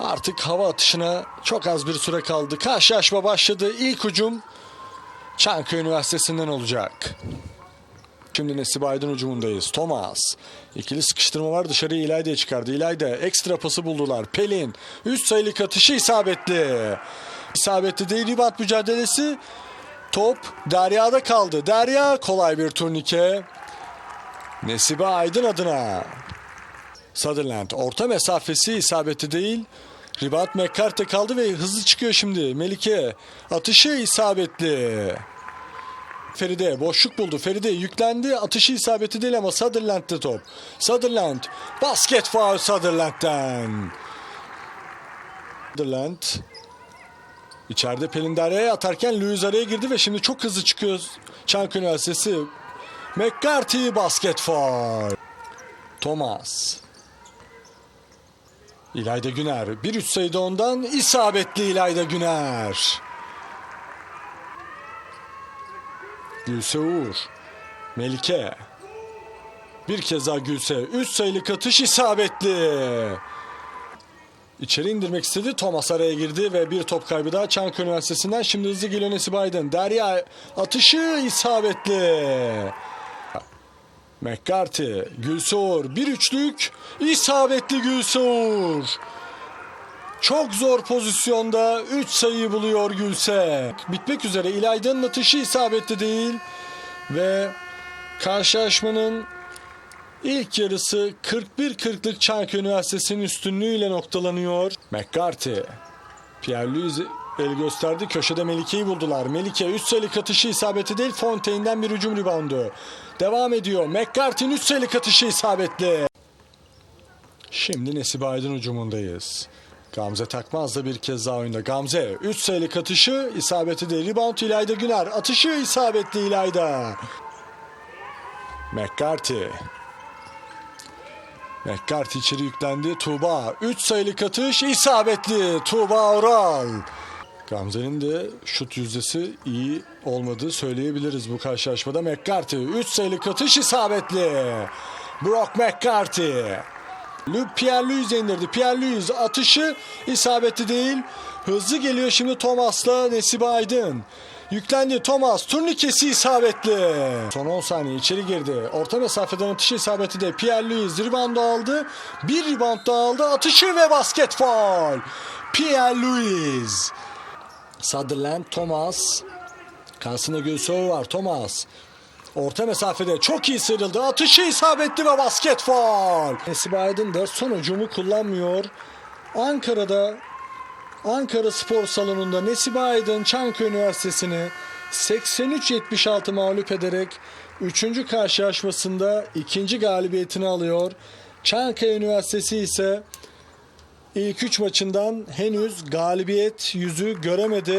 Artık hava atışına çok az bir süre kaldı. Karşılaşma başladı. İlk hücum Çankaya Üniversitesi'nden olacak. Şimdi Nesibe Aydın hücumundayız. Thomas. İkili sıkıştırma var dışarıya İlayda'ya çıkardı. İlayda ekstra pası buldular. Pelin. Üst sayılık atışı isabetli. İsabetli değil ribat mücadelesi. Top Derya'da kaldı. Derya kolay bir turnike. Nesibe Aydın adına. Sutherland orta mesafesi isabeti değil. Ribat McCarthy kaldı ve hızlı çıkıyor şimdi. Melike atışı isabetli. Feride boşluk buldu. Feride yüklendi. Atışı isabeti değil ama Sutherland'de top. Sutherland basket foul Sutherland'den. Sutherland içeride Pelin Derya'ya atarken Lewis araya girdi ve şimdi çok hızlı çıkıyor Çankaya Üniversitesi. McCarthy basket foul. Thomas. İlayda Güner. Bir üç sayıda ondan isabetli İlayda Güner. Gülse Uğur. Melike. Bir kez daha Gülse. Üç sayılık atış isabetli. İçeri indirmek istedi. Thomas araya girdi ve bir top kaybı daha Çankaya Üniversitesi'nden. Şimdi hızlı geliyor Nesibe Aydın. Derya atışı isabetli. McCarthy, Gülse Uğur. Bir üçlük isabetli Gülse Uğur. Çok zor pozisyonda 3 sayı buluyor Gülse. Bitmek üzere İlayda'nın atışı isabetli değil. Ve karşılaşmanın ilk yarısı 41-40'lık Çankaya Üniversitesi'nin üstünlüğüyle noktalanıyor. McCarthy, Pierre-Louis el gösterdi. Köşede Melike'yi buldular. Melike 3 sayılık atışı isabeti değil. Fontaine'den bir hücum ribandı. Devam ediyor. McCarthy'nin 3 sayılık atışı isabetli. Şimdi Nesibe Aydın hücumundayız. Gamze Takmaz da bir kez daha oyunda. Gamze 3 sayılık atışı isabeti de rebound İlayda Güner. Atışı isabetli İlayda. McCarthy. McCarthy içeri yüklendi. Tuğba 3 sayılık atış isabetli. Tuğba Oral. Gamze'nin de şut yüzdesi iyi olmadığı söyleyebiliriz bu karşılaşmada. McCarthy 3 sayılık atış isabetli. Brock McCarthy. Pierre Louis indirdi. Pierre Louis atışı isabetli değil. Hızlı geliyor şimdi Thomas'la Nesibe Aydın. Yüklendi Thomas. Turnikesi isabetli. Son 10 saniye içeri girdi. Orta mesafeden atışı isabetli de Pierre Louis rebound aldı. Bir daha aldı. Atışı ve basket foul. Pierre Louis. Sutherland, Thomas. Karşısında Gülsoy var. Thomas. Orta mesafede çok iyi sıyrıldı. Atışı isabetli ve basket faul. Nesibe Aydın da son hücumu kullanmıyor. Ankara'da Ankara Spor Salonu'nda Nesibe Aydın Çankaya Üniversitesi'ni 83-76 mağlup ederek 3. karşılaşmasında ikinci galibiyetini alıyor. Çankaya Üniversitesi ise ilk 3 maçından henüz galibiyet yüzü göremedi.